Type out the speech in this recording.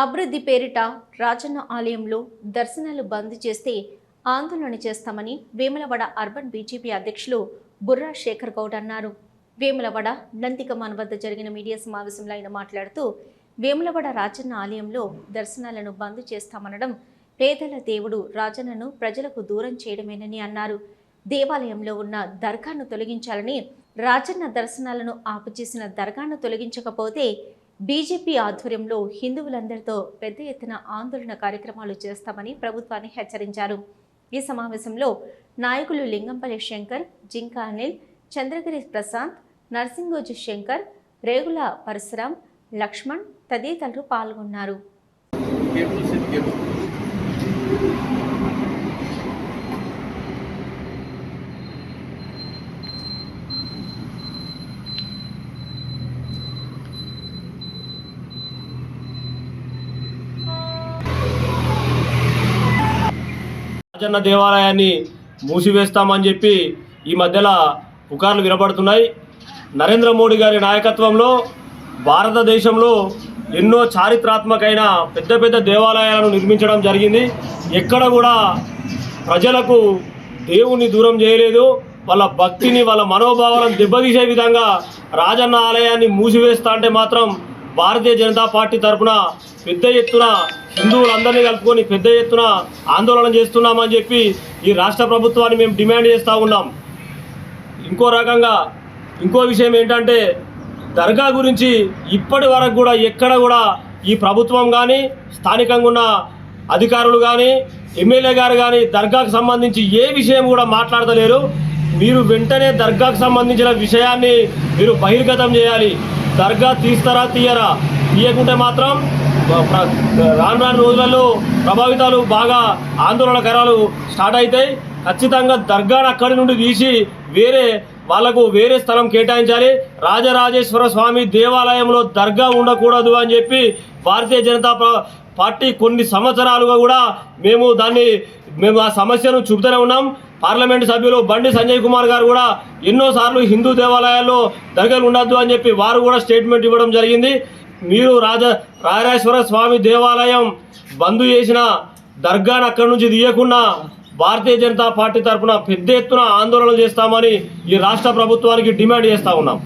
అభివృద్ధి పేరిట రాజన్న ఆలయంలో దర్శనాలు బంద్ చేస్తే ఆందోళన చేస్తామని వేములవాడ అర్బన్ బీజేపీ అధ్యక్షులు బుర్రా శేఖర్ గౌడ్ అన్నారు. వేములవాడ నందికమాన్ వద్ద జరిగిన మీడియా సమావేశంలో ఆయన మాట్లాడుతూ వేములవాడ రాజన్న ఆలయంలో దర్శనాలను బంద్ చేస్తామనడం పేదల దేవుడు రాజన్నను ప్రజలకు దూరం చేయడమేనని అన్నారు. దేవాలయంలో ఉన్న దర్గాను తొలగించాలని రాజన్న దర్శనాలను ఆపుచేసిన దర్గాను తొలగించకపోతే బీజేపీ ఆధ్వర్యంలో హిందువులందరితో పెద్ద ఎత్తున ఆందోళన కార్యక్రమాలు చేస్తామని ప్రభుత్వాన్ని హెచ్చరించారు. ఈ సమావేశంలో నాయకులు లింగంపల్లి శంకర్ జింకా అనిల్ చంద్రగిరి ప్రశాంత్ నర్సింగోజు శంకర్ రేగుల పరశురాం లక్ష్మణ్ తదితరులు పాల్గొన్నారు. రాజన్న దేవాలయాన్ని మూసివేస్తామని చెప్పి ఈ మధ్యలో పుకార్లు వినబడుతున్నాయి. నరేంద్ర మోడీ గారి నాయకత్వంలో భారతదేశంలో ఎన్నో చారిత్రాత్మకమైన పెద్ద పెద్ద దేవాలయాలను నిర్మించడం జరిగింది. ఎక్కడ కూడా ప్రజలకు దేవుని దూరం చేయలేదు. వాళ్ళ భక్తిని వాళ్ళ మనోభావాలను దెబ్బతీసే విధంగా రాజన్న ఆలయాన్ని మూసివేస్తా అంటే మాత్రం భారతీయ జనతా పార్టీ తరఫున పెద్ద ఎత్తున హిందువులందరినీ కలుపుకొని పెద్ద ఎత్తున ఆందోళన చేస్తున్నామని చెప్పి ఈ రాష్ట్ర ప్రభుత్వాన్ని మేము డిమాండ్ చేస్తూ ఉన్నాం. ఇంకో రకంగా ఇంకో విషయం ఏంటంటే దర్గా గురించి ఇప్పటి వరకు కూడా ఎక్కడ కూడా ఈ ప్రభుత్వం కానీ స్థానికంగా ఉన్న అధికారులు కానీ ఎమ్మెల్యే గారు కానీ దర్గాకు సంబంధించి ఏ విషయం కూడా మాట్లాడతలేరు. మీరు వెంటనే దర్గాకు సంబంధించిన విషయాన్ని మీరు బహిర్గతం చేయాలి. దర్గా తీస్తారా తీయరా? తీయకుంటే మాత్రం ప్ర- రాను రాను రోజులలో ప్రభావితాలు బాగా ఆందోళనకరాలు స్టార్ట్ అవుతాయి. ఖచ్చితంగా దర్గాను అక్కడి నుండి తీసి వేరే వాళ్ళకు వేరే స్థలం కేటాయించాలి. రాజరాజేశ్వర స్వామి దేవాలయంలో దర్గా ఉండకూడదు అని చెప్పి భారతీయ జనతా ప- పార్టీ కొన్ని సంవత్సరాలుగా కూడా మేము దాన్ని మేము ఆ సమస్యను చూపుతూనే ఉన్నాం. పార్లమెంటు సభ్యులు బండి సంజయ్ కుమార్ గారు కూడా ఎన్నోసార్లు హిందూ దేవాలయాల్లో దర్గాలు ఉండొద్దు అని చెప్పి వారు కూడా స్టేట్మెంట్ ఇవ్వడం జరిగింది. మీరు రాజ రాజేశ్వర స్వామి దేవాలయం బంద్ చేసిన దర్గాను అక్కడి నుంచి తీయకుండా భారతీయ జనతా పార్టీ తరఫున పెద్ద ఎత్తున ఆందోళన చేస్తామని ఈ రాష్ట్ర ప్రభుత్వానికి డిమాండ్ చేస్తా ఉన్నాం.